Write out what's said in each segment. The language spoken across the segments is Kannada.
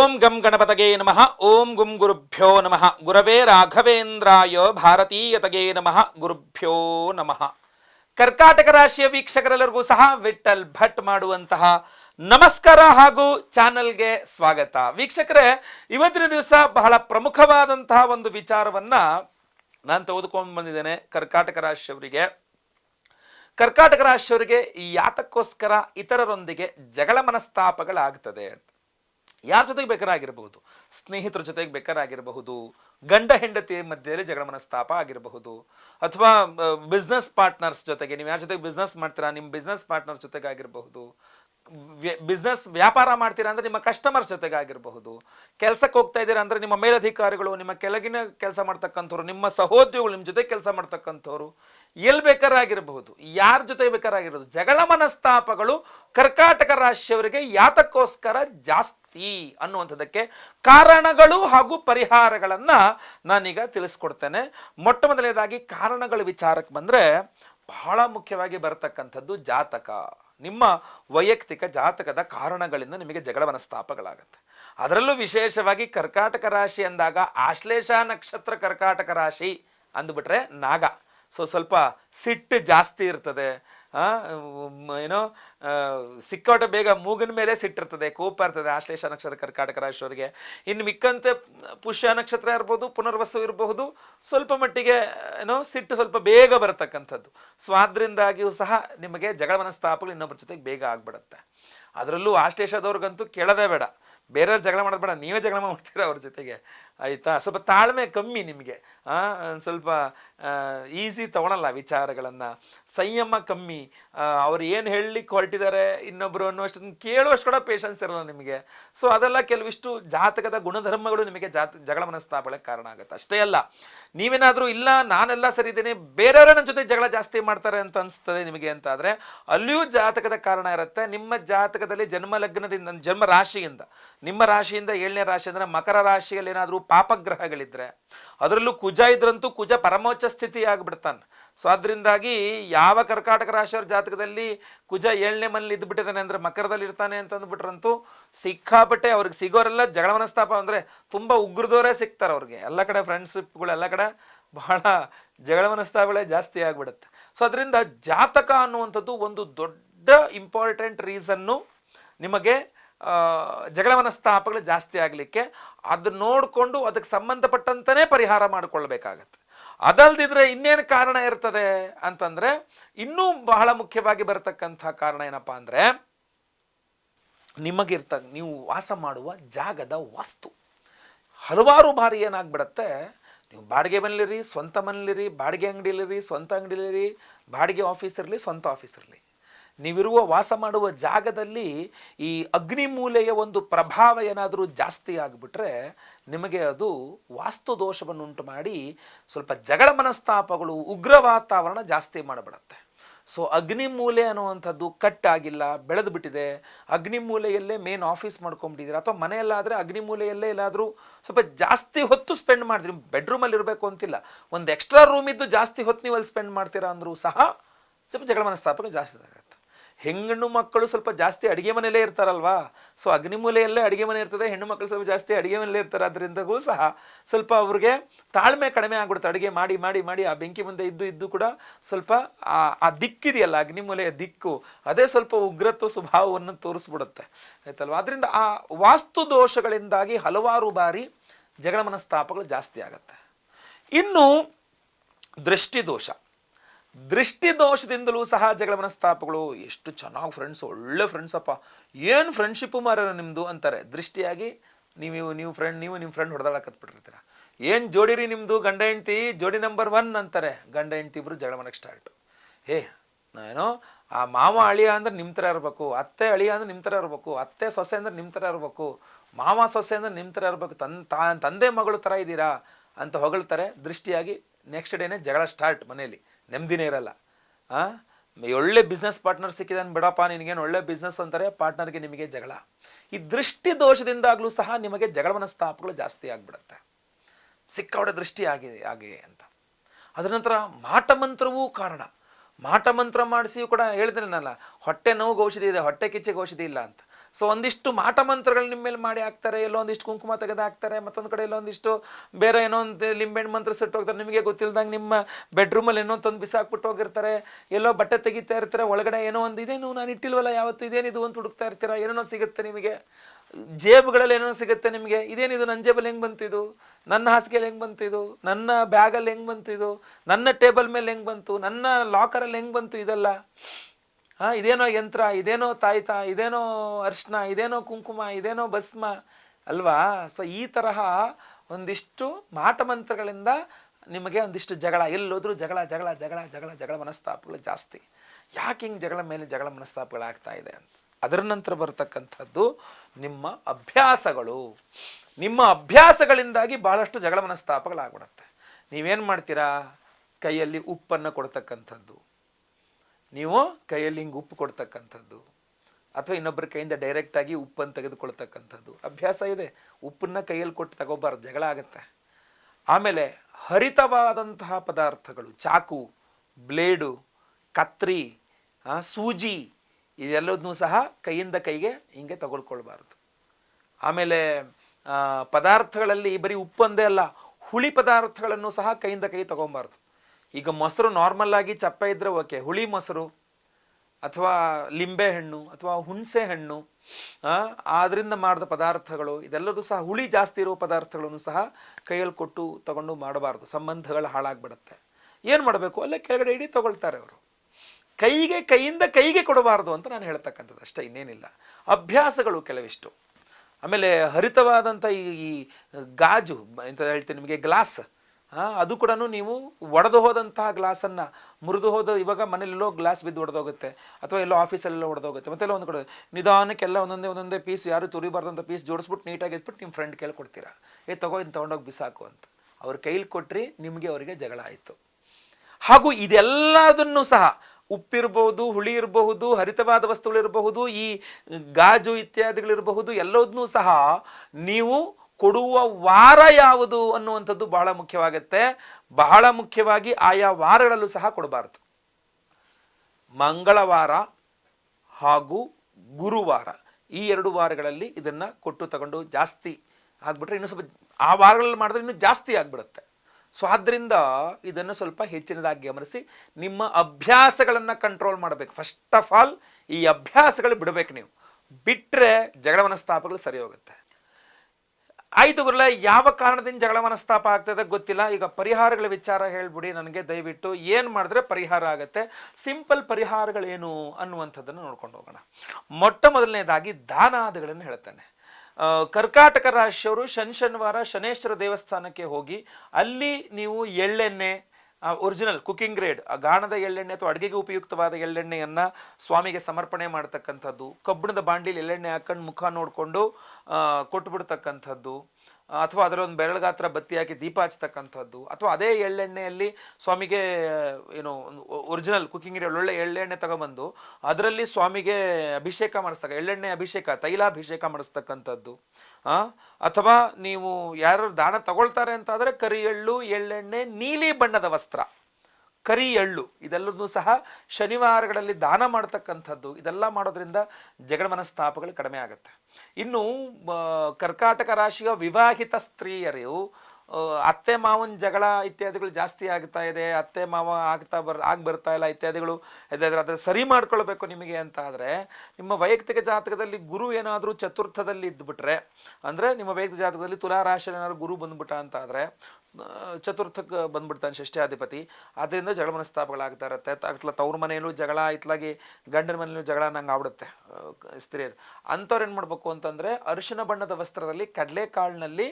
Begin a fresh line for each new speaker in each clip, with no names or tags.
ಓಂ ಗಂ ಗಣಪತಗೆ ನಮಃ. ಓಂ ಗುಂ ಗುರುಭ್ಯೋ ನಮಃ. ಗುರವೇ ರಾಘವೇಂದ್ರಾಯ ಭಾರತೀಯತಗೆ ನಮಃ. ಗುರುಭ್ಯೋ ನಮಃ. ಕರ್ಕಾಟಕ ರಾಶಿಯ ವೀಕ್ಷಕರೆಲ್ಲರಿಗೂ ಸಹ ವಿಠಲ್ ಭಟ್ ಮಾಡುವಂತಹ ನಮಸ್ಕಾರ ಹಾಗೂ ಚಾನೆಲ್ಗೆ ಸ್ವಾಗತ. ವೀಕ್ಷಕರೇ, ಇವತ್ತಿನ ದಿವಸ ಬಹಳ ಪ್ರಮುಖವಾದಂತಹ ಒಂದು ವಿಚಾರವನ್ನ ನಾನು ತೆಗೆದುಕೊಂಡು ಬಂದಿದ್ದೇನೆ ಕರ್ಕಾಟಕ ರಾಶಿಯವರಿಗೆ. ಕರ್ಕಾಟಕ ರಾಶಿಯವರಿಗೆ ಯಾತಕ್ಕೋಸ್ಕರ ಇತರರೊಂದಿಗೆ ಜಗಳ ಮನಸ್ತಾಪಗಳಾಗ್ತದೆ ಅಂತ. ಯಾರ ಜೊತೆಗೆ ಬೇಕಾರಾಗಿರಬಹುದು? ಸ್ನೇಹಿತರ ಜೊತೆಗೆ ಬೇಕಾರಾಗಿರಬಹುದು? ಗಂಡ ಹೆಂಡತಿ ಮಧ್ಯದಲ್ಲಿ ಜಗಳ ಮನಸ್ತಾಪ ಆಗಿರಬಹುದು? ಅಥವಾ ಬಿಸ್ನೆಸ್ ಪಾರ್ಟ್ನರ್ಸ್ ಜೊತೆಗೆ, ನೀವು ಯಾರ ಜೊತೆಗೆ ಬಿಸ್ನೆಸ್ ಮಾಡ್ತೀರಾ? ನಿಮ್ಮ ಬಿಸ್ನೆಸ್ ಪಾರ್ಟ್ನರ್ ಜೊತೆಗೆ ಆಗಿರಬಹುದು ಬಿಸ್ನೆಸ್ ವ್ಯಾಪಾರ ಮಾಡ್ತೀರಾ ಅಂದ್ರೆ ನಿಮ್ಮ ಕಸ್ಟಮರ್ಸ್ ಜೊತೆಗೆ ಆಗಿರಬಹುದು ಕೆಲಸಕ್ಕೆ ಹೋಗ್ತಾ ಇದ್ದೀರಾ ಅಂದ್ರೆ ನಿಮ್ಮ ಮೇಲಧಿಕಾರಿಗಳು, ನಿಮ್ಮ ಕೆಳಗಿನ ಕೆಲಸ ಮಾಡ್ತಕ್ಕಂಥವ್ರು, ನಿಮ್ಮ ಸಹೋದ್ಯೋಗಿಗಳು, ನಿಮ್ಮ ಜೊತೆ ಕೆಲಸ ಮಾಡ್ತಕ್ಕಂಥವ್ರು ಎಲ್ಲಿ ಬೇಕಾರಾಗಿರಬಹುದು, ಯಾರ ಜೊತೆ ಬೇಕಾರಾಗಿರೋದು ಜಗಳ ಮನಸ್ತಾಪಗಳು ಕರ್ಕಾಟಕ ರಾಶಿಯವರಿಗೆ ಯಾತಕ್ಕೋಸ್ಕರ ಜಾಸ್ತಿ ಅನ್ನುವಂಥದ್ದಕ್ಕೆ ಕಾರಣಗಳು ಹಾಗೂ ಪರಿಹಾರಗಳನ್ನು ನಾನೀಗ ತಿಳಿಸ್ಕೊಡ್ತೇನೆ. ಮೊಟ್ಟ ಮೊದಲನೇದಾಗಿ ಕಾರಣಗಳ ವಿಚಾರಕ್ಕೆ ಬಂದ್ರೆ ಬಹಳ ಮುಖ್ಯವಾಗಿ ಬರತಕ್ಕಂಥದ್ದು ಜಾತಕ. ನಿಮ್ಮ ವೈಯಕ್ತಿಕ ಜಾತಕದ ಕಾರಣಗಳಿಂದ ನಿಮಗೆ ಜಗಳ ಮನಸ್ತಾಪಗಳಾಗುತ್ತೆ. ಅದರಲ್ಲೂ ವಿಶೇಷವಾಗಿ ಕರ್ಕಾಟಕ ರಾಶಿ ಅಂದಾಗ ಆಶ್ಲೇಷ ನಕ್ಷತ್ರ ಕರ್ಕಾಟಕ ರಾಶಿ ಅಂದ್ಬಿಟ್ರೆ ನಾಗ. ಸೊ ಸ್ವಲ್ಪ ಸಿಟ್ಟು ಜಾಸ್ತಿ ಇರ್ತದೆ. ಏನೋ ಸಿಕ್ಕಾಟ ಬೇಗ ಮೂಗಿನ ಮೇಲೆ ಸಿಟ್ಟಿರ್ತದೆ ಕೋಪ ಇರ್ತದೆ. ಆಶ್ಲೇಷ ನಕ್ಷತ್ರ ಕರ್ಕಾಟಕ ರಾಶಿಯವರಿಗೆ ಇನ್ನು ಮಿಕ್ಕಂತೆ ಪುಷ್ಯ ನಕ್ಷತ್ರ ಇರ್ಬೋದು, ಪುನರ್ವಸು ಇರಬಹುದು. ಸ್ವಲ್ಪ ಮಟ್ಟಿಗೆ, ಏನೋ, ಸಿಟ್ಟು ಸ್ವಲ್ಪ ಬೇಗ ಬರತಕ್ಕಂಥದ್ದು. ಸೊ ಆದ್ರಿಂದಾಗಿಯೂ ಸಹ ನಿಮಗೆ ಜಗಳ ಮನಸ್ತಾಪಗಳು ಇನ್ನೊಬ್ಬರ ಜೊತೆಗೆ ಬೇಗ ಆಗ್ಬಿಡುತ್ತೆ. ಅದರಲ್ಲೂ ಆಶ್ಲೇಷದವ್ರಿಗಂತೂ ಕೇಳೋದೇ ಬೇಡ. ಬೇರೆಯವ್ರು ಜಗಳ ಮಾಡೋದು ಬೇಡ. ನೀವೇ ಜಗಳ ಮಾಡ್ತೀರಾ ಅವ್ರ ಜೊತೆಗೆ? ಆಯಿತಾ? ಸ್ವಲ್ಪ ತಾಳ್ಮೆ ಕಮ್ಮಿ ನಿಮಗೆ. ಸ್ವಲ್ಪ ಈಸಿ ತಗೊಳಲ್ಲ ವಿಚಾರಗಳನ್ನು. ಸಂಯಮ ಕಮ್ಮಿ. ಅವ್ರು ಏನು ಹೇಳಲಿಕ್ಕೆ ಹೊರಟಿದ್ದಾರೆ ಇನ್ನೊಬ್ಬರು ಅನ್ನುವಷ್ಟನ್ನು ಕೇಳುವಷ್ಟು ಕೂಡ ಪೇಷನ್ಸ್ ಇರಲ್ಲ ನಿಮಗೆ. ಸೊ ಅದೆಲ್ಲ ಕೆಲವಿಷ್ಟು ಜಾತಕದ ಗುಣಧರ್ಮಗಳು ನಿಮಗೆ ಜಾತ, ಜಗಳ ಮನಸ್ತಾಪಗಳಿಗೆ ಕಾರಣ ಆಗುತ್ತೆ. ಅಷ್ಟೇ ಅಲ್ಲ, ನೀವೇನಾದರೂ ಇಲ್ಲ, ನಾನೆಲ್ಲ ಸರಿ ಇದ್ದೀನಿ, ಬೇರೆಯವರೇ ನನ್ನ ಜೊತೆ ಜಗಳ ಜಾಸ್ತಿ ಮಾಡ್ತಾರೆ ಅಂತ ಅನಿಸ್ತದೆ ನಿಮಗೆ ಅಂತ ಆದರೆ ಅಲ್ಲಿಯೂ ಜಾತಕದ ಕಾರಣ ಇರುತ್ತೆ. ನಿಮ್ಮ ಜಾತಕದಲ್ಲಿ ಜನ್ಮ ಲಗ್ನದಿಂದ ಜನ್ಮ ರಾಶಿಯಿಂದ ನಿಮ್ಮ ರಾಶಿಯಿಂದ ಏಳನೇ ರಾಶಿ ಅಂದರೆ ಮಕರ ರಾಶಿಯಲ್ಲಿ ಏನಾದರೂ ಪಾಪಗ್ರಹಗಳಿದ್ರೆ, ಅದರಲ್ಲೂ ಕುಜ ಇದ್ರಂತೂ ಕುಜ ಪರಮೋಚ್ಚ ಸ್ಥಿತಿ ಆಗಿಬಿಡ್ತಾನೆ ಸೊ ಅದರಿಂದಾಗಿ ಯಾವ ಕರ್ಕಾಟಕ ರಾಶಿಯವ್ರ ಜಾತಕದಲ್ಲಿ ಕುಜ ಏಳನೇ ಮನೇಲಿ ಇದ್ಬಿಟ್ಟಿದ್ದಾನೆ ಅಂದರೆ ಮಕರದಲ್ಲಿ ಇರ್ತಾನೆ ಅಂತ ಅಂದ್ಬಿಟ್ರಂತೂ ಸಿಕ್ಕಾಪಟ್ಟೆ ಅವ್ರಿಗೆ ಸಿಗೋರೆಲ್ಲ ಜಗಳ ಮನಸ್ತಾಪ ಅಂದರೆ ತುಂಬ ಉಗ್ರದವರೇ ಸಿಗ್ತಾರೆ ಅವ್ರಿಗೆ. ಎಲ್ಲ ಕಡೆ ಫ್ರೆಂಡ್ಶಿಪ್ಗಳು ಎಲ್ಲ ಕಡೆ ಬಹಳ ಜಗಳ ಮನಸ್ತಾಪಗಳೇ ಜಾಸ್ತಿ ಆಗಿಬಿಡುತ್ತೆ. ಸೊ ಅದರಿಂದ ಜಾತಕ ಅನ್ನುವಂಥದ್ದು ಒಂದು ದೊಡ್ಡ ಇಂಪಾರ್ಟೆಂಟ್ ರೀಸನ್ನು ನಿಮಗೆ ಜಗಳ ಮನಸ್ತಾಪಗಳು ಜಾಸ್ತಿ ಆಗಲಿಕ್ಕೆ ಅದು ನೋಡಿಕೊಂಡು ಅದಕ್ಕೆ ಸಂಬಂಧಪಟ್ಟಂತನೇ ಪರಿಹಾರ ಮಾಡಿಕೊಳ್ಬೇಕಾಗತ್ತೆ. ಅದಲ್ದಿದ್ರೆ ಇನ್ನೇನು ಕಾರಣ ಇರ್ತದೆ ಅಂತಂದ್ರೆ ಇನ್ನೂ ಬಹಳ ಮುಖ್ಯವಾಗಿ ಬರತಕ್ಕಂಥ ಕಾರಣ ಏನಪ್ಪಾ ಅಂದ್ರೆ ನಿಮಗಿರ್ತ ನೀವು ವಾಸ ಮಾಡುವ ಜಾಗದ ವಾಸ್ತು. ಹಲವಾರು ಬಾರಿ ಏನಾಗ್ಬಿಡತ್ತೆ, ನೀವು ಬಾಡಿಗೆ ಮನೇಲಿರಿ, ಸ್ವಂತ ಮನೇಲಿರಿ, ಬಾಡಿಗೆ ಅಂಗಡಿಲಿರಿ, ಸ್ವಂತ ಅಂಗಡಿಲಿರಿ, ಬಾಡಿಗೆ ಆಫೀಸ್ ಇರಲಿ, ಸ್ವಂತ ಆಫೀಸ್ ಇರಲಿ. ನೀವಿರುವ ವಾಸ ಮಾಡುವ ಜಾಗದಲ್ಲಿ ಈ ಅಗ್ನಿ ಮೂಲೆಯ ಒಂದು ಪ್ರಭಾವ ಏನಾದರೂ ಜಾಸ್ತಿ ಆಗಿಬಿಟ್ರೆ ನಿಮಗೆ ಅದು ವಾಸ್ತು ದೋಷವನ್ನುಂಟು ಮಾಡಿ ಸ್ವಲ್ಪ ಜಗಳ ಮನಸ್ತಾಪಗಳು, ಉಗ್ರ ವಾತಾವರಣ ಜಾಸ್ತಿ ಮಾಡಿಬಿಡತ್ತೆ. ಸೊ ಅಗ್ನಿಮೂಲೆ ಅನ್ನುವಂಥದ್ದು ಕಟ್ ಆಗಿಲ್ಲ ಬೆಳೆದು ಬಿಟ್ಟಿದೆ ಅಗ್ನಿಮೂಲೆಯಲ್ಲೇ ಮೇನ್ ಆಫೀಸ್ ಮಾಡ್ಕೊಂಬಿಟ್ಟಿದ್ದೀರಾ? ಅಥವಾ ಮನೆಯಲ್ಲಾದರೆ ಅಗ್ನಿಮೂಲೆಯಲ್ಲೇ ಎಲ್ಲಾದರೂ ಸ್ವಲ್ಪ ಜಾಸ್ತಿ ಹೊತ್ತು ಸ್ಪೆಂಡ್ ಮಾಡಿದ್ರಿ ಬೆಡ್ರೂಮಲ್ಲಿ ಇರಬೇಕು ಅಂತಿಲ್ಲ. ಒಂದು ಎಕ್ಸ್ಟ್ರಾ ರೂಮ್ ಇದ್ದು ಜಾಸ್ತಿ ಹೊತ್ತು ನೀವು ಅಲ್ಲಿ ಸ್ಪೆಂಡ್ ಮಾಡ್ತೀರಾ ಅಂದರೂ ಸಹ ಸ್ವಲ್ಪ ಜಗಳ ಮನಸ್ತಾಪನೆ ಜಾಸ್ತಿ ಆಗುತ್ತೆ. ಹೆಣ್ಣು ಮಕ್ಕಳು ಸ್ವಲ್ಪ ಜಾಸ್ತಿ ಅಡುಗೆ ಮನೆಯಲ್ಲೇ ಇರ್ತಾರಲ್ವಾ? ಸೊ ಅಗ್ನಿಮೂಲೆಯಲ್ಲೇ ಅಡುಗೆ ಮನೆ ಇರ್ತದೆ, ಹೆಣ್ಣು ಮಕ್ಕಳು ಸ್ವಲ್ಪ ಜಾಸ್ತಿ ಅಡುಗೆ ಮನೆಯಲ್ಲೇ ಇರ್ತಾರೆ ಅದರಿಂದಗೂ ಸಹ ಸ್ವಲ್ಪ ಅವ್ರಿಗೆ ತಾಳ್ಮೆ ಕಡಿಮೆ ಆಗ್ಬಿಡುತ್ತೆ. ಅಡುಗೆ ಮಾಡಿ ಮಾಡಿ ಮಾಡಿ ಆ ಬೆಂಕಿ ಮುಂದೆ ಇದ್ದು ಇದ್ದು ಕೂಡ ಸ್ವಲ್ಪ ಆ ದಿಕ್ಕಿದೆಯಲ್ಲ ಅಗ್ನಿಮೂಲೆಯ ದಿಕ್ಕು, ಅದೇ ಸ್ವಲ್ಪ ಉಗ್ರತ್ವ ಸ್ವಭಾವವನ್ನು ತೋರಿಸ್ಬಿಡುತ್ತೆ. ಆಯ್ತಲ್ವಾ? ಅದರಿಂದ ಆ ವಾಸ್ತು ದೋಷಗಳಿಂದಾಗಿ ಹಲವಾರು ಬಾರಿ ಜಗಳ ಮನಸ್ತಾಪಗಳು ಜಾಸ್ತಿ ಆಗುತ್ತೆ. ಇನ್ನು ದೃಷ್ಟಿ ದೋಷ ದೃಷ್ಟಿ ದೋಷದಿಂದಲೂ ಸಹ ಜಗಳ ಮನಸ್ತಾಪಗಳು ಎಷ್ಟು ಚೆನ್ನಾಗಿ ಫ್ರೆಂಡ್ಸ್ ಒಳ್ಳೆ ಫ್ರೆಂಡ್ಸ್ ಅಪ್ಪ. ಏನು ಫ್ರೆಂಡ್ಶಿಪ್ಪು ಮಾರ ನಿಮ್ಮದು ಅಂತಾರೆ. ದೃಷ್ಟಿಯಾಗಿ ನೀವು ನೀವು ಫ್ರೆಂಡ್ ನೀವು ನಿಮ್ಮ ಫ್ರೆಂಡ್ ಹೊಡೆದಾಡಕತ್ಬಿಟ್ಟಿರ್ತೀರ ಏನು ಜೋಡಿರಿ ನಿಮ್ಮದು ಗಂಡ, ಹೆಂಡ್ತಿ? ಜೋಡಿ ನಂಬರ್ ಒನ್ ಅಂತಾರೆ. ಗಂಡ, ಹೆಂಡ್ತಿ ಇಬ್ರು ಜಗಳ ಮನೆಗೆ ಸ್ಟಾರ್ಟ್ ಹೇ ಏನೋ ಆ ಮಾವ ಅಳಿಯ ಅಂದ್ರೆ ನಿಮ್ಮ ಥರ ಇರಬೇಕು, ಅತ್ತೆ ಅಳಿಯ ಅಂದ್ರೆ ನಿಮ್ಮ ಥರ ಇರಬೇಕು, ಅತ್ತೆ ಸೊಸೆ ಅಂದ್ರೆ ನಿಮ್ಮ ಥರ ಇರಬೇಕು, ಮಾವ ಸೊಸೆ ಅಂದ್ರೆ ನಿಮ್ಮ ಥರ ಇರಬೇಕು, ತನ್ ತಂದೆ ಮಗಳು ಥರ ಇದ್ದೀರಾ ಅಂತ ಹೊಗಳ್ತಾರೆ. ದೃಷ್ಟಿಯಾಗಿ ನೆಕ್ಸ್ಟ್ ಡೇನೇ ಜಗಳ ಸ್ಟಾರ್ಟ್ ಮನೆಯಲ್ಲಿ ನೆಮ್ಮದಿನೇ ಇರಲ್ಲ. ಹಾಂ ಒಳ್ಳೆ ಬಿಸ್ನೆಸ್ ಪಾರ್ಟ್ನರ್ ಸಿಕ್ಕಿದಾನೆ ಬಿಡಪ್ಪ? ನಿನಗೇನು ಒಳ್ಳೆ ಬಿಸ್ನೆಸ್ ಅಂತಾರೆ ಪಾರ್ಟ್ನರ್ಗೆ ನಿಮಗೆ ಜಗಳ. ಈ ದೃಷ್ಟಿ ದೋಷದಿಂದಾಗಲೂ ಸಹ ನಿಮಗೆ ಜಗಳ ಮನಸ್ತಾಪಗಳು ಜಾಸ್ತಿ ಆಗಿಬಿಡುತ್ತೆ. ಸಿಕ್ಕಾವಡೆ ದೃಷ್ಟಿ ಆಗಿದೆ ಆಗಿದೆ ಅಂತ. ಅದರ ನಂತರ ಮಾಟಮಂತ್ರವೂ ಕಾರಣ. ಮಾಟಮಂತ್ರ ಮಾಡಿಸಿಯೂ ಕೂಡ ಹೇಳಿದ್ರಲ್ಲ ಹೊಟ್ಟೆ ನೋವುಗೆ ಔಷಧಿ ಇದೆ, ಹೊಟ್ಟೆ ಕಿಚ್ಚಿಗೆ ಔಷಧಿ ಇಲ್ಲ ಅಂತ. ಸೊ ಒಂದಿಷ್ಟು ಮಾಟ ಮಂತ್ರಗಳು ನಿಮ್ಮ ಮೇಲೆ ಮಾಡಿ ಹಾಕ್ತಾರೆ, ಎಲ್ಲೋ ಒಂದಿಷ್ಟು ಕುಂಕುಮ ತೆಗೆದು ಹಾಕ್ತಾರೆ, ಮತ್ತೊಂದು ಕಡೆ ಎಲ್ಲೊಂದಿಷ್ಟು ಬೇರೆ ಏನೋ ಒಂದು ಲಿಂಬೆಣ್ಣು ಮಂತ್ರ ಸುಟ್ಟು ಹೋಗ್ತಾರೆ, ನಿಮಗೆ ಗೊತ್ತಿಲ್ಲದಂಗೆ ನಿಮ್ಮ ಬೆಡ್ರೂಮಲ್ಲಿ ಏನೋ ತಂದು ಬಿಸಾಕ್ಬಿಟ್ಟು ಹೋಗಿರ್ತಾರೆ, ಎಲ್ಲೋ ಬಟ್ಟೆ ತೆಗಿತಾ ಇರ್ತಾರೆ, ಒಳಗಡೆ ಏನೋ ಒಂದು ಇದೇನು ನಾನು ಇಟ್ಟಿಲ್ವಲ್ಲ, ಯಾವತ್ತು ಇದೇನಿದು ಅಂತ ಹುಡುಕ್ತಾ ಇರ್ತೀರ ಏನೇನೋ ಸಿಗುತ್ತೆ ನಿಮಗೆ. ಜೇಬುಗಳಲ್ಲಿ ಏನೋ ಸಿಗುತ್ತೆ ನಿಮಗೆ ಇದೇನಿದು ನನ್ನ ಜೇಬಲ್ಲಿ ಹೆಂಗೆ ಬಂತಿದು ನನ್ನ ಹಾಸಿಗೆಯಲ್ಲಿ ಹೆಂಗೆ ಬಂತಿದು ನನ್ನ ಬ್ಯಾಗಲ್ಲಿ ಹೆಂಗೆ ಬಂತಿದು ನನ್ನ ಟೇಬಲ್ ಮೇಲೆ ಹೆಂಗೆ ಬಂತು? ನನ್ನ ಲಾಕರಲ್ಲಿ ಹೆಂಗೆ ಬಂತು ಇದೆಲ್ಲ? ಹಾಂ, ಇದೇನೋ ಯಂತ್ರ, ಇದೇನೋ ತಾಯ್ತ, ಇದೇನೋ ಅರ್ಶನ ಇದೇನೋ ಕುಂಕುಮ, ಇದೇನೋ ಭಸ್ಮ ಅಲ್ವಾ? ಸೊ ಈ ತರಹ ಒಂದಿಷ್ಟು ಮಾಟಮಂತ್ರಗಳಿಂದ ನಿಮಗೆ ಒಂದಿಷ್ಟು ಜಗಳ, ಎಲ್ಲೋದ್ರೂ ಜಗಳ ಜಗಳ ಜಗಳ ಜಗಳ ಜಗಳ ಮನಸ್ತಾಪಗಳು ಜಾಸ್ತಿ. ಯಾಕೆ ಹಿಂಗೆ ಜಗಳ ಮೇಲೆ ಜಗಳ ಮನಸ್ತಾಪಗಳಾಗ್ತಾ ಇದೆ ಅಂತ? ಅದರ ನಂತರ ಬರತಕ್ಕಂಥದ್ದು ನಿಮ್ಮ ಅಭ್ಯಾಸಗಳು. ನಿಮ್ಮ ಅಭ್ಯಾಸಗಳಿಂದಾಗಿ ಬಹಳಷ್ಟು ಜಗಳ ಮನಸ್ತಾಪಗಳಾಗ್ಬಿಡುತ್ತೆ. ನೀವೇನು ಮಾಡ್ತೀರಾ? ಕೈಯಲ್ಲಿ ಉಪ್ಪನ್ನು ಕೊಡ್ತಕ್ಕಂಥದ್ದು. ನೀವು ಕೈಯಲ್ಲಿ ಹಿಂಗೆ ಉಪ್ಪು ಕೊಡ್ತಕ್ಕಂಥದ್ದು ಅಥವಾ ಇನ್ನೊಬ್ಬರ ಕೈಯಿಂದ ಡೈರೆಕ್ಟಾಗಿ ಉಪ್ಪನ್ನು ತೆಗೆದುಕೊಳ್ತಕ್ಕಂಥದ್ದು. ಅಭ್ಯಾಸ ಇದೆ. ಉಪ್ಪನ್ನ ಕೈಯಲ್ಲಿ ಕೊಟ್ಟು ತಗೋಬಾರ್ದು. ಜಗಳ ಆಗುತ್ತೆ. ಆಮೇಲೆ ಹರಿತವಾದಂತಹ ಪದಾರ್ಥಗಳು, ಚಾಕು, ಬ್ಲೇಡು, ಕತ್ರಿ ಸೂಜಿ ಇದೆಲ್ಲದನ್ನೂ ಸಹ ಕೈಯಿಂದ ಕೈಗೆ ಹಿಂಗೆ ತಗೊಳ್ಕೊಳ್ಬಾರ್ದು. ಆಮೇಲೆ ಪದಾರ್ಥಗಳಲ್ಲಿ ಬರೀ ಉಪ್ಪೊಂದೇ ಅಲ್ಲ, ಹುಳಿ ಪದಾರ್ಥಗಳನ್ನು ಸಹ ಕೈಯಿಂದ ಕೈ ತಗೊಬಾರ್ದು ಈಗ ಮೊಸರು ನಾರ್ಮಲ್ ಆಗಿ ಚಪ್ಪೆ ಇದ್ರೆ ಓಕೆ ಹುಳಿ ಮೊಸರು ಅಥವಾ ಲಿಂಬೆ ಹಣ್ಣು ಅಥವಾ ಹುಣಸೆ ಹಣ್ಣು ಆದ್ರಿಂದ ಮಾಡಿದ ಪದಾರ್ಥಗಳು, ಇದೆಲ್ಲದೂ ಸಹ ಹುಳಿ ಜಾಸ್ತಿ ಇರುವ ಪದಾರ್ಥಗಳನ್ನು ಸಹ ಕೈಯಲ್ಲಿ ಕೊಟ್ಟು ತಗೊಂಡು ಮಾಡಬಾರ್ದು. ಸಂಬಂಧಗಳು ಹಾಳಾಗ್ಬಿಡುತ್ತೆ. ಏನು ಮಾಡಬೇಕು? ಅಲ್ಲೇ ಕೆಳಗಡೆ ಇಡೀ ತಗೊಳ್ತಾರೆ ಅವರು. ಕೈಗೆ, ಕೈಯಿಂದ ಕೈಗೆ ಕೊಡಬಾರ್ದು ಅಂತ ನಾನು ಹೇಳ್ತಕ್ಕಂಥದ್ದು. ಅಷ್ಟೇ ಇನ್ನೇನಿಲ್ಲ. ಅಭ್ಯಾಸಗಳು ಕೆಲವಿಷ್ಟು. ಆಮೇಲೆ ಹರಿತವಾದಂಥ ಈ ಗಾಜು ಅಂತ ಹೇಳ್ತೀನಿ ನಿಮಗೆ, ಗ್ಲಾಸ್. ಅದು ಕೂಡ ನೀವು ಒಡೆದು ಹೋದಂತಹ ಗ್ಲಾಸನ್ನು ಮುರಿದು ಹೋದ ಇವಾಗ ಮನೇಲೆಲ್ಲೋ ಗ್ಲಾಸ್ ಬಿದ್ದು ಒಡೆದೋಗುತ್ತೆ ಅಥವಾ ಎಲ್ಲೋ ಆಫೀಸಲ್ಲೆಲ್ಲೋ ಒಡೆದೋಗುತ್ತೆ ಮತ್ತೆಲ್ಲ ಒಂದು ಕಡೆ ನಿಧಾನಕ್ಕೆಲ್ಲ ಒಂದೊಂದೇ ಒಂದೊಂದೇ ಪೀಸ್ ಯಾರು ತುರಿಬಾರ್ದಂಥ ಪೀಸ್ ಜೋಡಿಸ್ಬಿಟ್ಟು ನೀಟಾಗಿ ಎತ್ಬಿಟ್ಟು ನಿಮ್ಮ ಫ್ರೆಂಡ್ ಕೈಲಿ ಕೊಡ್ತೀರಾ? ಏ, ತಗೋ ಇನ್ನು ತೊಗೊಂಡೋಗಿ ಬಿಸಾಕು ಅಂತ. ಅವ್ರ ಕೈಲಿ ಕೊಟ್ಟರೆ ನಿಮಗೆ ಅವರಿಗೆ ಜಗಳ ಆಯಿತು. ಹಾಗೂ ಇದೆಲ್ಲದನ್ನು ಸಹ ಉಪ್ಪಿರಬಹುದು ಹುಳಿ ಇರಬಹುದು, ಹರಿತವಾದ ವಸ್ತುಗಳಿರಬಹುದು, ಈ ಗಾಜು ಇತ್ಯಾದಿಗಳಿರಬಹುದು, ಎಲ್ಲದನ್ನೂ ಸಹ ನೀವು ಕೊಡುವ ವಾರ ಯಾವುದು ಅನ್ನುವಂಥದ್ದು ಬಹಳ ಮುಖ್ಯವಾಗುತ್ತೆ. ಬಹಳ ಮುಖ್ಯವಾಗಿ ಆಯಾ ವಾರಗಳಲ್ಲೂ ಸಹ ಕೊಡಬಾರ್ದು. ಮಂಗಳವಾರ ಹಾಗೂ ಗುರುವಾರ ಈ ಎರಡು ವಾರಗಳಲ್ಲಿ ಇದನ್ನು ಕೊಟ್ಟು ತಗೊಂಡು ಜಾಸ್ತಿ ಆಗ್ಬಿಟ್ರೆ ಇನ್ನೂ ಸ್ವಲ್ಪ ಆ ವಾರಗಳಲ್ಲಿ ಮಾಡಿದ್ರೆ ಇನ್ನೂ ಜಾಸ್ತಿ ಆಗಿಬಿಡುತ್ತೆ. ಸೊ ಆದ್ದರಿಂದ ಇದನ್ನು ಸ್ವಲ್ಪ ಹೆಚ್ಚಿನದಾಗಿ ಗಮನಿಸಿ ನಿಮ್ಮ ಅಭ್ಯಾಸಗಳನ್ನು ಕಂಟ್ರೋಲ್ ಮಾಡಬೇಕು. ಫಸ್ಟ್ ಆಫ್ ಆಲ್ ಈ ಅಭ್ಯಾಸಗಳು ಬಿಡಬೇಕು ನೀವು. ಬಿಟ್ಟರೆ ಜಗಳ ಮನಸ್ತಾಪಗಳು ಸರಿ ಹೋಗುತ್ತೆ. ಆಯ್ತು ಗುರುಲ ಯಾವ ಕಾರಣದಿಂದ ಜಗಳ ಮನಸ್ತಾಪ ಆಗ್ತದೆ ಗೊತ್ತಿಲ್ಲ. ಈಗ ಪರಿಹಾರಗಳ ವಿಚಾರ ಹೇಳ್ಬಿಡಿ ನನಗೆ, ದಯವಿಟ್ಟು. ಏನು ಮಾಡಿದ್ರೆ ಪರಿಹಾರ ಆಗುತ್ತೆ? ಸಿಂಪಲ್ ಪರಿಹಾರಗಳೇನು ಅನ್ನುವಂಥದ್ದನ್ನು ನೋಡ್ಕೊಂಡು ಹೋಗೋಣ. ಮೊಟ್ಟ ಮೊದಲನೇದಾಗಿ ದಾನಾದಿಗಳನ್ನು ಹೇಳ್ತಾನೆ. ಕರ್ಕಾಟಕ ರಾಶಿಯವರು ಶನಿ, ಶನಿವಾರ ಶನೇಶ್ವರ ದೇವಸ್ಥಾನಕ್ಕೆ ಹೋಗಿ, ಅಲ್ಲಿ ನೀವು ಎಳ್ಳೆಣ್ಣೆ ಒರಿಜಿನಲ್ ಕುಕಿಂಗ್ ಗ್ರೇಡ್ ಆ, ಗಾಣದ ಎಳ್ಳೆಣ್ಣೆ ಅಥವಾ ಅಡುಗೆಗೆ ಉಪಯುಕ್ತವಾದ ಎಳ್ಳೆಣ್ಣೆಯನ್ನು ಸ್ವಾಮಿಗೆ ಸಮರ್ಪಣೆ ಮಾಡ್ತಕ್ಕಂಥದ್ದು, ಕಬ್ಬಿಣದ ಬಾಂಡಿಲಿ ಎಳ್ಳೆಣ್ಣೆ ಹಾಕೊಂಡು ಮುಖ ನೋಡಿಕೊಂಡು ಕೊಟ್ಬಿಡ್ತಕ್ಕಂಥದ್ದು. ಅಥವಾ ಅದರ ಒಂದು ಬೆರಳುಗಾತ್ರ ಬತ್ತಿ ಹಾಕಿ ದೀಪ ಹಚ್ತಕ್ಕಂಥದ್ದು ಅಥವಾ ಅದೇ ಎಳ್ಳೆಣ್ಣೆಯಲ್ಲಿ ಸ್ವಾಮಿಗೆ ಏನು ಒರಿಜಿನಲ್ ಕುಕಿಂಗ್ ಒಳ್ಳೊಳ್ಳೆ ಎಳ್ಳೆಣ್ಣೆ ತಗೊಬಂದು ಅದರಲ್ಲಿ ಸ್ವಾಮಿಗೆ ಅಭಿಷೇಕ ಮಾಡಿಸ್ತಕ್ಕ ಎಳ್ಳೆಣ್ಣೆ ಅಭಿಷೇಕ, ತೈಲಾಭಿಷೇಕ ಮಾಡಿಸ್ತಕ್ಕಂಥದ್ದು ಅಥವಾ ನೀವು ಯಾರು ದಾನ ತಗೊಳ್ತಾರೆ ಅಂತಾದರೆ ಕರಿ ಎಳ್ಳು ಎಳ್ಳೆಣ್ಣೆ, ನೀಲಿ ಬಣ್ಣದ ವಸ್ತ್ರ. ಕರಿ ಎಳ್ಳು ಇದೆಲ್ಲದೂ ಸಹ ಶನಿವಾರಗಳಲ್ಲಿ ದಾನ ಮಾಡ್ತಕ್ಕಂಥದ್ದು. ಇದೆಲ್ಲ ಮಾಡೋದ್ರಿಂದ ಜಗಳ ಮನಸ್ತಾಪಗಳು ಕಡಿಮೆ ಆಗುತ್ತೆ. ಇನ್ನು ಕರ್ಕಾಟಕ ರಾಶಿಯ ವಿವಾಹಿತ ಸ್ತ್ರೀಯರು ಅತ್ತೆ ಮಾವನ ಜಗಳ ಇತ್ಯಾದಿಗಳು ಜಾಸ್ತಿ ಆಗ್ತಾ ಇದೆ, ಅತ್ತೆ ಮಾವ ಆಗ್ತಾ ಬರ್, ಆಗಿ ಬರ್ತಾ ಇಲ್ಲ ಇತ್ಯಾದಿಗಳು ಅದನ್ನು ಸರಿ ಮಾಡ್ಕೊಳ್ಬೇಕು ನಿಮಗೆ ಅಂತ ಆದರೆ, ನಿಮ್ಮ ವೈಯಕ್ತಿಕ ಜಾತಕದಲ್ಲಿ ಗುರು ಏನಾದರೂ ಚತುರ್ಥದಲ್ಲಿ ಇದ್ದುಬಿಟ್ರೆ ಅಂದರೆ ನಿಮ್ಮ ವೈಯಕ್ತಿಕ ಜಾತಕದಲ್ಲಿ ತುಲಾ ರಾಶಿಯಲ್ಲಿ ಏನಾದ್ರು ಗುರು ಬಂದ್ಬಿಟ್ಟ ಅಂತ ಆದರೆ ಚತುರ್ಥಕ್ಕೆ ಬಂದ್ಬಿಡ್ತಾನೆ ಷಷ್ಠಾಧಿಪತಿ. ಅದರಿಂದ ಜಗಳ ಮನಸ್ತಾಪಗಳಾಗ್ತಾ ಇರುತ್ತೆ. ಅಟ್ಲ ತವ್ರ ಮನೆಯಲ್ಲೂ ಜಗಳ ಇತ್ಲಾಗಿ ಗಂಡನ ಮನೆಯಲ್ಲೂ ಜಗಳ ನಂಗೆ ಆಗ್ಬಿಡುತ್ತೆ. ಸ್ತ್ರೀಯರು. ಅಂಥವ್ರು ಏನು ಮಾಡಬೇಕು ಅಂತಂದರೆ ಅರಿಶಿನ ಬಣ್ಣದ ವಸ್ತ್ರದಲ್ಲಿ ಕಡಲೆಕಾಳಿನಲ್ಲಿ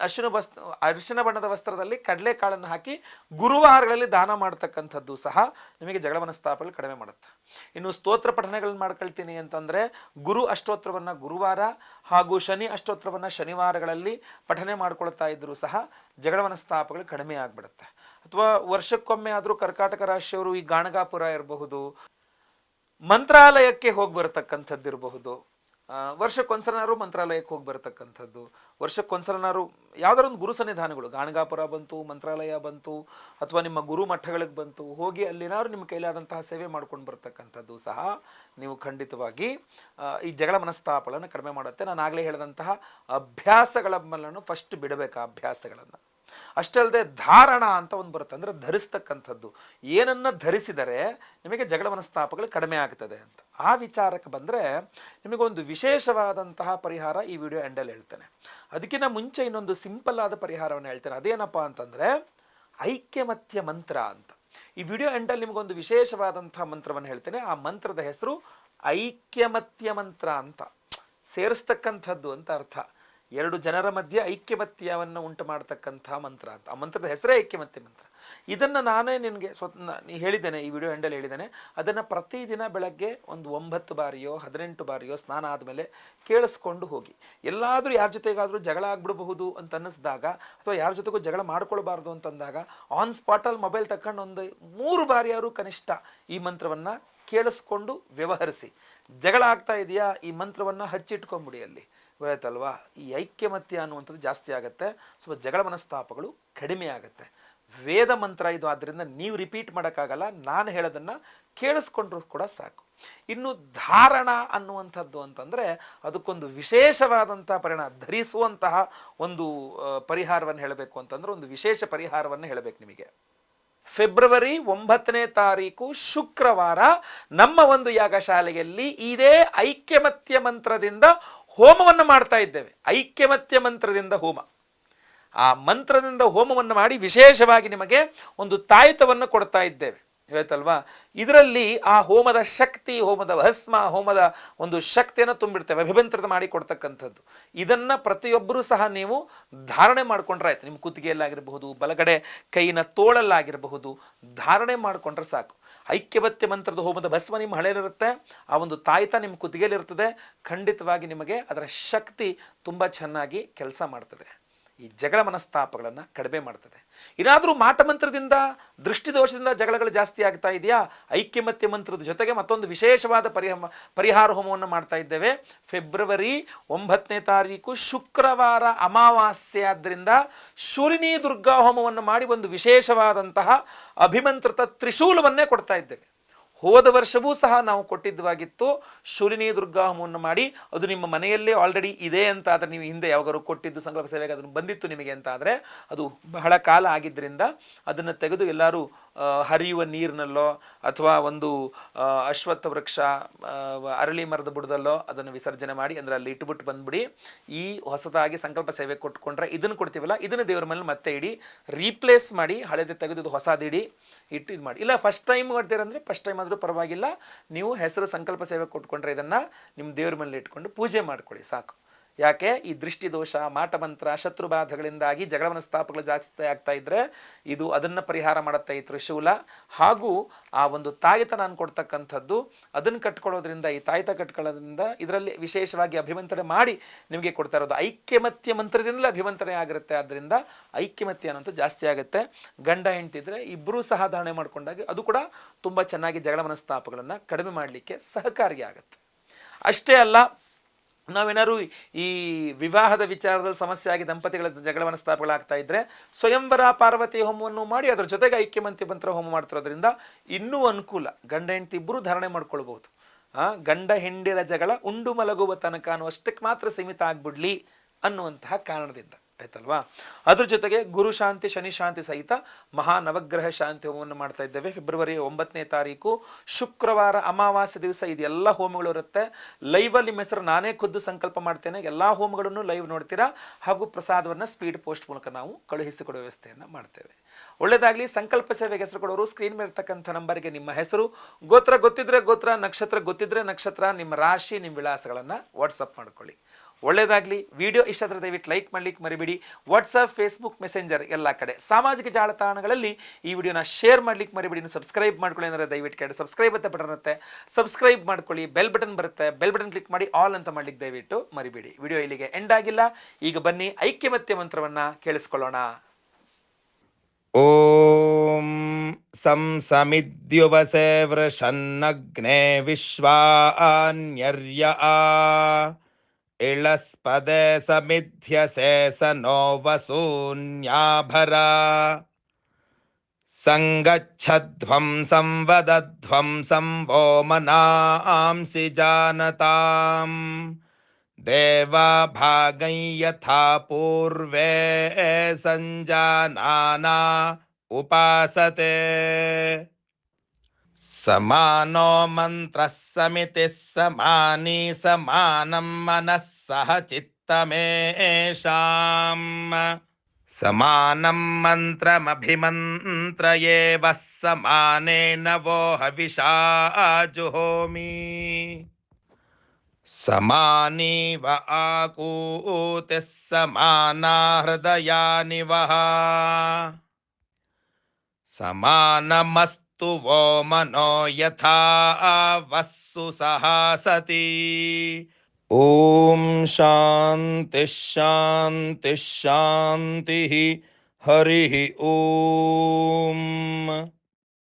ಅರಿಶಿನ ವಸ್ ಅರಿಶಿನ ಬಣ್ಣದ ವಸ್ತ್ರದಲ್ಲಿ ಕಡಲೆಕಾಳನ್ನು ಹಾಕಿ ಗುರುವಾರಗಳಲ್ಲಿ ದಾನ ಮಾಡ್ತಕ್ಕಂಥದ್ದು ಸಹ ನಿಮಗೆ ಜಗಳ ಮನಸ್ತಾಪಗಳು ಕಡಿಮೆ ಮಾಡುತ್ತೆ. ಇನ್ನು ಸ್ತೋತ್ರ ಪಠನೆಗಳನ್ನ ಮಾಡ್ಕೊಳ್ತೀನಿ ಅಂತಂದರೆ ಗುರು ಅಷ್ಟೋತ್ರವನ್ನು ಗುರುವಾರ ಹಾಗೂ ಶನಿ ಅಷ್ಟೋತ್ರವನ್ನು ಶನಿವಾರಗಳಲ್ಲಿ ಪಠನೆ ಮಾಡ್ಕೊಳ್ತಾ ಇದ್ದರೂ ಸಹ ಜಗಳ ಸ್ಥಾಪಗಳು ಕಡಿಮೆ ಆಗಿಬಿಡುತ್ತೆ. ಅಥವಾ ವರ್ಷಕ್ಕೊಮ್ಮೆ ಆದರೂ ಕರ್ಕಾಟಕ ರಾಶಿಯವರು ಈ ಗಾಣಗಾಪುರ ಇರಬಹುದು ಮಂತ್ರಾಲಯಕ್ಕೆ ಹೋಗಿ ಬರತಕ್ಕಂಥದ್ದು ಇರಬಹುದು ಆ, ವರ್ಷಕ್ಕೊಂದ್ಸಲನಾರು ಮಂತ್ರಾಲಯಕ್ಕೆ ಹೋಗಿ ಬರತಕ್ಕಂಥದ್ದು. ವರ್ಷಕ್ಕೊಂದ್ಸಲನಾರು ಯಾವ್ದಾರ ಒಂದು ಗುರು ಸನ್ನಿಧಾನಗಳು, ಗಾಣಗಾಪುರ ಬಂತು, ಮಂತ್ರಾಲಯ ಬಂತು, ಅಥವಾ ನಿಮ್ಮ ಗುರು ಮಠಗಳಿಗೆ ಬಂತು, ಹೋಗಿ ಅಲ್ಲಿನಾರು ನಿಮ್ಮ ಕೈಲಾದಂತಹ ಸೇವೆ ಮಾಡ್ಕೊಂಡು ಬರ್ತಕ್ಕಂಥದ್ದು ಸಹ ನೀವು ಖಂಡಿತವಾಗಿ ಈ ಜಗಳ ಮನಸ್ತಾಪಗಳನ್ನು ಕಡಿಮೆ ಮಾಡುತ್ತೆ. ನಾನು ಆಗಲೇ ಹೇಳಿದಂತಹ ಅಭ್ಯಾಸಗಳ ಮೇಲೂ ಫಸ್ಟ್ ಬಿಡಬೇಕು ಅಭ್ಯಾಸಗಳನ್ನು. ಅಷ್ಟೇ ಅಲ್ಲದೆ ಧಾರಣ ಅಂತ ಒಂದು ಬರುತ್ತೆ. ಅಂದರೆ ಧರಿಸ್ತಕ್ಕಂಥದ್ದು. ಏನನ್ನ ಧರಿಸಿದರೆ ನಿಮಗೆ ಜಗಳ ಮನಸ್ತಾಪಗಳು ಕಡಿಮೆ ಆಗ್ತದೆ ಅಂತ. ಆ ವಿಚಾರಕ್ಕೆ ಬಂದರೆ ನಿಮಗೊಂದು ವಿಶೇಷವಾದಂತಹ ಪರಿಹಾರ ಈ ವಿಡಿಯೋ ಎಂಡಲ್ಲಿ ಹೇಳ್ತೇನೆ. ಅದಕ್ಕಿಂತ ಮುಂಚೆ ಇನ್ನೊಂದು ಸಿಂಪಲ್ ಆದ ಪರಿಹಾರವನ್ನು ಹೇಳ್ತೇನೆ. ಅದೇನಪ್ಪ ಅಂತಂದರೆ ಐಕ್ಯಮತ್ಯ ಮಂತ್ರ ಅಂತ. ಈ ವಿಡಿಯೋ ಎಂಡಲ್ಲಿ ನಿಮಗೊಂದು ವಿಶೇಷವಾದಂತಹ ಮಂತ್ರವನ್ನು ಹೇಳ್ತೇನೆ. ಆ ಮಂತ್ರದ ಹೆಸರು ಐಕ್ಯಮತ್ಯ ಮಂತ್ರ ಅಂತ. ಸೇರಿಸ್ತಕ್ಕಂಥದ್ದು ಅಂತ ಅರ್ಥ. ಎರಡು ಜನರ ಮಧ್ಯೆ ಐಕ್ಯಮತ್ಯವನ್ನು ಉಂಟು ಮಾಡತಕ್ಕಂಥ ಮಂತ್ರ ಅಂತ. ಆ ಮಂತ್ರದ ಹೆಸರೇ ಐಕ್ಯಮತ್ಯ ಮಂತ್ರ. ಇದನ್ನು ನಾನೇ ನಿನಗೆ ಸ್ವ ನೀ ಹೇಳಿದ್ದೇನೆ, ಈ ವಿಡಿಯೋ ಎಂಡಲ್ಲಿ ಹೇಳಿದ್ದೇನೆ. ಅದನ್ನು ಪ್ರತಿದಿನ ಬೆಳಗ್ಗೆ ಒಂದು ಒಂಬತ್ತು ಬಾರಿಯೋ, ಹದಿನೆಂಟು ಬಾರಿಯೋ ಸ್ನಾನ ಆದಮೇಲೆ ಕೇಳಿಸ್ಕೊಂಡು ಹೋಗಿ. ಎಲ್ಲಾದರೂ ಯಾರ ಜೊತೆಗಾದರೂ ಜಗಳ ಆಗ್ಬಿಡಬಹುದು ಅಂತ ಅನ್ನಿಸಿದಾಗ ಅಥವಾ ಯಾರ ಜೊತೆಗೂ ಜಗಳ ಮಾಡ್ಕೊಳ್ಬಾರ್ದು ಅಂತಂದಾಗ ಆನ್ ಸ್ಪಾಟಲ್ಲಿ ಮೊಬೈಲ್ ತಗೊಂಡು ಒಂದು ಮೂರು ಬಾರಿಯಾರು ಕನಿಷ್ಠ ಈ ಮಂತ್ರವನ್ನು ಕೇಳಿಸ್ಕೊಂಡು ವ್ಯವಹರಿಸಿ. ಜಗಳ ಆಗ್ತಾ ಇದೆಯಾ? ಈ ಮಂತ್ರವನ್ನು ಹಚ್ಚಿಟ್ಕೊಂಬಿಡಿ ಅಲ್ಲಿ. ಗೊತ್ತಾಯ್ತಲ್ವಾ ಈ ಐಕ್ಯಮತ್ಯ ಅನ್ನುವಂಥದ್ದು ಜಾಸ್ತಿ ಆಗುತ್ತೆ. ಸ್ವಲ್ಪ ಜಗಳ ಮನಸ್ತಾಪಗಳು ಕಡಿಮೆ ಆಗುತ್ತೆ. ವೇದ ಮಂತ್ರ ಇದು ಆದ್ದರಿಂದ ನೀವು ರಿಪೀಟ್ ಮಾಡೋಕ್ಕಾಗಲ್ಲ. ನಾನು ಹೇಳೋದನ್ನು ಕೇಳಿಸ್ಕೊಂಡ್ರು ಕೂಡ ಸಾಕು. ಇನ್ನು ಧಾರಣ ಅನ್ನುವಂಥದ್ದು ಅಂತಂದರೆ ಅದಕ್ಕೊಂದು ವಿಶೇಷವಾದಂಥ ಪರಿಣಾಮ, ಧರಿಸುವಂತಹ ಒಂದು ಪರಿಹಾರವನ್ನು ಹೇಳಬೇಕು ಅಂತಂದ್ರೆ ಒಂದು ವಿಶೇಷ ಪರಿಹಾರವನ್ನು ಹೇಳಬೇಕು ನಿಮಗೆ. ಫೆಬ್ರವರಿ ಒಂಬತ್ತನೇ ತಾರೀಕು ಶುಕ್ರವಾರ ನಮ್ಮ ಒಂದು ಯಾಗಶಾಲೆಯಲ್ಲಿ ಇದೇ ಐಕ್ಯಮತ್ಯ ಮಂತ್ರದಿಂದ ಹೋಮವನ್ನು ಮಾಡ್ತಾ ಇದ್ದೇವೆ. ಐಕ್ಯಮತ್ಯ ಮಂತ್ರದಿಂದ ಹೋಮ. ಆ ಮಂತ್ರದಿಂದ ಹೋಮವನ್ನು ಮಾಡಿ ವಿಶೇಷವಾಗಿ ನಿಮಗೆ ಒಂದು ತಾಯಿತವನ್ನು ಕೊಡ್ತಾ ಇದ್ದೇವೆ. ಇವತ್ತಲ್ವಾ ಇದರಲ್ಲಿ ಆ ಹೋಮದ ಶಕ್ತಿ, ಹೋಮದ ಭಸ್ಮ, ಹೋಮದ ಒಂದು ಶಕ್ತಿಯನ್ನು ತುಂಬಿಡ್ತೇವೆ, ಅಭಿಮಂತ್ರಿತ ಮಾಡಿ ಕೊಡ್ತಕ್ಕಂಥದ್ದು. ಇದನ್ನು ಪ್ರತಿಯೊಬ್ಬರೂ ಸಹ ನೀವು ಧಾರಣೆ ಮಾಡಿಕೊಂಡ್ರೆ ಆಯ್ತು. ನಿಮ್ಮ ಕುತ್ತಿಗೆಯಲ್ಲಾಗಿರಬಹುದು, ಬಲಗಡೆ ಕೈನ ತೋಳಲ್ಲಾಗಿರಬಹುದು, ಧಾರಣೆ ಮಾಡಿಕೊಂಡ್ರೆ ಸಾಕು. ಐಕ್ಯವತ್ಯ ಮಂತ್ರದ ಹೋಮದ ಭಸ್ಮ ನಿಮ್ಮ ಹಳೆಯಲ್ಲಿರುತ್ತೆ ಆ ಒಂದು ತಾಯಿತ ನಿಮ್ಮ ಕುತ್ತಿಗೆಯಲ್ಲಿರ್ತದೆ ಖಂಡಿತವಾಗಿ ನಿಮಗೆ ಅದರ ಶಕ್ತಿ ತುಂಬ ಚೆನ್ನಾಗಿ ಕೆಲಸ ಮಾಡ್ತದೆ. ಈ ಜಗಳ ಮನಸ್ತಾಪಗಳನ್ನು ಕಡಿಮೆ ಮಾಡ್ತದೆ. ಏನಾದರೂ ಮಾಟಮಂತ್ರದಿಂದ, ದೃಷ್ಟಿದೋಷದಿಂದ ಜಗಳಗಳು ಜಾಸ್ತಿ ಆಗ್ತಾ ಇದೆಯಾ? ಐಕ್ಯಮತ್ಯ ಮಂತ್ರದ ಜೊತೆಗೆ ಮತ್ತೊಂದು ವಿಶೇಷವಾದ ಪರಿಹ ಪರಿಹಾರ ಹೋಮವನ್ನು ಮಾಡ್ತಾ ಇದ್ದೇವೆ. ಫೆಬ್ರವರಿ ಒಂಬತ್ತನೇ ತಾರೀಕು, ಶುಕ್ರವಾರ ಅಮಾವಾಸ್ಯೆ ಆದ್ದರಿಂದ ಶೂಲಿನಿ ದುರ್ಗಾ ಹೋಮವನ್ನು ಮಾಡಿ ಒಂದು ವಿಶೇಷವಾದಂತಹ ಅಭಿಮಂತ್ರಿತ ತ್ರಿಶೂಲವನ್ನೇ ಕೊಡ್ತಾ ಇದ್ದೇವೆ. ಹೋದ ವರ್ಷವೂ ಸಹ ನಾವು ಕೊಟ್ಟಿದ್ದವಾಗಿತ್ತು. ಶೂಲಿನಿ ದುರ್ಗಾ ಹೋಮವನ್ನು ಮಾಡಿ, ಅದು ನಿಮ್ಮ ಮನೆಯಲ್ಲೇ ಆಲ್ರೆಡಿ ಇದೆ ಅಂತ ಆದರೆ ನೀವು ಹಿಂದೆ ಯಾವಾಗಾರು ಕೊಟ್ಟಿದ್ದು ಸಂಕಲ್ಪ ಸೇವೆಗೆ ಅದನ್ನು ಬಂದಿತ್ತು ನಿಮಗೆ ಅಂತ ಆದರೆ ಅದು ಬಹಳ ಕಾಲ ಆಗಿದ್ದರಿಂದ ಅದನ್ನು ತೆಗೆದು ಎಲ್ಲರೂ ಹರಿಯುವ ನೀರಿನಲ್ಲೋ ಅಥವಾ ಒಂದು ಅಶ್ವತ್ಥ ವೃಕ್ಷ ಅರಳಿ ಮರದ ಬುಡದಲ್ಲೋ ಅದನ್ನು ವಿಸರ್ಜನೆ ಮಾಡಿ ಅಂದರೆ ಅಲ್ಲಿ ಇಟ್ಬಿಟ್ಟು ಬಂದ್ಬಿಡಿ. ಈ ಹೊಸದಾಗಿ ಸಂಕಲ್ಪ ಸೇವೆ ಕೊಟ್ಕೊಂಡ್ರೆ ಇದನ್ನು ಕೊಡ್ತೀವಲ್ಲ, ಇದನ್ನು ದೇವ್ರ ಮೇಲೆ ಮತ್ತೆ ಇಡಿ ರೀಪ್ಲೇಸ್ ಮಾಡಿ, ಹಳೆದು ತೆಗೆದು ಹೊಸದಿಡಿ ಇಟ್ಟು ಇದು ಮಾಡಿ. ಇಲ್ಲ ಫಸ್ಟ್ ಟೈಮ್ ಮಾಡ್ತೀರಂದ್ರೆ ಫಸ್ಟ್ ಟೈಮ್ ಆದರೂ ಪರವಾಗಿಲ್ಲ, ನೀವು ಹೆಸರು ಸಂಕಲ್ಪ ಸೇವೆ ಕೊಟ್ಕೊಂಡ್ರೆ ಇದನ್ನು ನಿಮ್ಮ ದೇವ್ರ ಮೇಲೆ ಇಟ್ಕೊಂಡು ಪೂಜೆ ಮಾಡ್ಕೊಳ್ಳಿ, ಸಾಕು. ಯಾಕೆ? ಈ ದೃಷ್ಟಿ ದೋಷ ಮಾಟಮಂತ್ರ, ಶತ್ರುಬಾಧಗಳಿಂದಾಗಿ ಜಗಳ ಸ್ಥಾಪಗಳು ಜಾಸ್ತಿ ಆಗ್ತಾ ಇದ್ರೆ ಇದು ಅದನ್ನು ಪರಿಹಾರ ಮಾಡುತ್ತೆ ಈ ತ್ರಿಶೂಲ. ಹಾಗೂ ಆ ಒಂದು ತಾಯಿತ ನಾನು ಕೊಡ್ತಕ್ಕಂಥದ್ದು ಅದನ್ನು ಕಟ್ಕೊಳ್ಳೋದ್ರಿಂದ, ಈ ತಾಯಿತ ಕಟ್ಕೊಳ್ಳೋದ್ರಿಂದ ಇದರಲ್ಲಿ ವಿಶೇಷವಾಗಿ ಅಭಿಮಂತ್ರಣೆ ಮಾಡಿ ನಿಮಗೆ ಕೊಡ್ತಾ ಇರೋದು. ಐಕ್ಯಮತ್ಯ ಮಂತ್ರದಿಂದಲೇ ಅಭಿಮಂತ್ರಣೆ ಆಗಿರುತ್ತೆ. ಆದ್ದರಿಂದ ಐಕ್ಯಮತ್ಯ ಅನ್ನೋದು ಜಾಸ್ತಿ ಆಗುತ್ತೆ. ಗಂಡ ಹೆಂಡ್ತಿದ್ರೆ ಇಬ್ಬರೂ ಸಹ ಧಾರಣೆ ಮಾಡ್ಕೊಂಡಾಗ ಅದು ಕೂಡ ತುಂಬ ಚೆನ್ನಾಗಿ ಜಗಳ ಮನಸ್ತಾಪಗಳನ್ನು ಕಡಿಮೆ ಮಾಡಲಿಕ್ಕೆ ಸಹಕಾರಿಯಾಗುತ್ತೆ. ಅಷ್ಟೇ ಅಲ್ಲ ನಾವೇನಾದ್ರು ಈ ವಿವಾಹದ ವಿಚಾರದಲ್ಲಿ ಆಗಿ ದಂಪತಿಗಳ ಜಗಳವನ್ನು ಸ್ಥಾಪಗಳಾಗ್ತಾ ಇದ್ರೆ ಸ್ವಯಂವರ ಪಾರ್ವತಿ ಹೋಮವನ್ನು ಮಾಡಿ ಅದರ ಜೊತೆಗೆ ಐಕ್ಯಮಂತ್ಯ ಮಂತ್ರ ಹೋಮ ಮಾಡ್ತಿರೋದ್ರಿಂದ ಇನ್ನೂ ಅನುಕೂಲ. ಗಂಡ ಹೆಂಡತಿ ಇಬ್ಬರು ಧಾರಣೆ ಮಾಡ್ಕೊಳ್ಬಹುದು. ಗಂಡ ಹೆಂಡಿರ ಜಗಳ ಉಂಡು ಮಲಗುವ ತನಕ ಅನ್ನುವಷ್ಟಕ್ಕೆ ಮಾತ್ರ ಸೀಮಿತ ಆಗ್ಬಿಡ್ಲಿ ಅನ್ನುವಂತಹ ಕಾರಣದಿಂದ. ಆಯ್ತಲ್ವಾ? ಅದ್ರ ಜೊತೆಗೆ ಗುರು ಶಾಂತಿ, ಶನಿ ಶಾಂತಿ ಸಹಿತ ಮಹಾ ನವಗ್ರಹ ಶಾಂತಿ ಹೋಮವನ್ನು ಮಾಡ್ತಾ ಇದ್ದೇವೆ. ಫೆಬ್ರವರಿ ಒಂಬತ್ತನೇ ತಾರೀಕು, ಶುಕ್ರವಾರ ಅಮಾವಾಸ್ಯ ದಿವಸ ಇದೆಲ್ಲ ಹೋಮಗಳು ಇರುತ್ತೆ. ಲೈವಲ್ಲಿ ನಿಮ್ಮ ಹೆಸರು ನಾನೇ ಖುದ್ದು ಸಂಕಲ್ಪ ಮಾಡ್ತೇನೆ. ಎಲ್ಲ ಹೋಮಗಳನ್ನು ಲೈವ್ ನೋಡ್ತೀರಾ? ಹಾಗೂ ಪ್ರಸಾದವನ್ನು ಸ್ಪೀಡ್ ಪೋಸ್ಟ್ ಮೂಲಕ ನಾವು ಕಳುಹಿಸಿಕೊಡುವ ವ್ಯವಸ್ಥೆಯನ್ನು ಮಾಡ್ತೇವೆ. ಒಳ್ಳೆಯದಾಗಲಿ ಸಂಕಲ್ಪ ಸೇವೆಗೆ ಹೆಸರು ಕೊಡೋರು ಸ್ಕ್ರೀನ್ ಮೇಲೆ ಇರ್ತಕ್ಕಂಥ ನಂಬರ್ಗೆ ನಿಮ್ಮ ಹೆಸರು. ಗೋತ್ರ ಗೊತ್ತಿದ್ರೆ ಗೋತ್ರ, ನಕ್ಷತ್ರ ಗೊತ್ತಿದ್ರೆ ನಕ್ಷತ್ರ. ನಿಮ್ಮ ರಾಶಿ, ನಿಮ್ಮ ವಿಳಾಸಗಳನ್ನು ವಾಟ್ಸಪ್ ಮಾಡ್ಕೊಳ್ಳಿ. ಒಳ್ಳೆಯದಾಗಲಿ ವಿಡಿಯೋ ಇಷ್ಟ ಆದರೆ ದಯವಿಟ್ಟು ಲೈಕ್ ಮಾಡ್ಲಿಕ್ಕೆ ಮರಿಬೇಡಿ ವಾಟ್ಸಪ್ ಫೇಸ್ಬುಕ್ ಮೆಸೆಂಜರ್ ಎಲ್ಲ ಕಡೆ ಸಾಮಾಜಿಕ ಜಾಲತಾಣಗಳಲ್ಲಿ ಈ ವಿಡಿಯೋನ ಶೇರ್ ಮಾಡ್ಲಿಕ್ಕೆ ಮರಿಬೇಡಿ ಇನ್ನು ಸಬ್ಸ್ಕ್ರೈಬ್ ಮಾಡ್ಕೊಳ್ಳಿ ಅಂದರೆ ದಯವಿಟ್ಟು ಕೆಳಗೆ ಸಬ್ಸ್ಕ್ರೈಬ್ ಅಂತ ಬಟನ್ ಇರುತ್ತೆ ಸಬ್ಸ್ಕ್ರೈಬ್ ಮಾಡ್ಕೊಳ್ಳಿ ಬೆಲ್ ಬಟನ್ ಬರುತ್ತೆ ಬೆಲ್ ಬಟನ್ ಕ್ಲಿಕ್ ಮಾಡಿ ಆಲ್ ಅಂತ ಮಾಡ್ಲಿಕ್ಕೆ ದಯವಿಟ್ಟು ಮರಿಬೇಡಿ ವಿಡಿಯೋ ಇಲ್ಲಿಗೆ ಎಂಡ್ ಆಗಿಲ್ಲ ಈಗ ಬನ್ನಿ ಐಕ್ಯಮತ್ಯ ಮಂತ್ರವನ್ನು ಕೇಳಿಸ್ಕೊಳ್ಳೋಣ
ॐ सं समिद्युवसे वृषन्नग्ने विश्वान्यर्य आ इळस्पदे समिध्यसे स नो वसून्याभरा सङ्गच्छध्वं संवदध्वं संवो मनांसि जानताम्। देवा भागं यथा पूर्वे सञ्जानाना उपासते समानो मन्त्रः समितिः समानी समानं मनः सह चित्तमेषाम्। समानं मन्त्रमभिमन्त्रये वः समानेन वो हविषा जुहोमि। समानीव आकूतिः समाना हृदयानि वः समानमस्तु वो मनो यथा वस्सु सहासति ॐ शान्तिः शान्तिः हरिः ॐ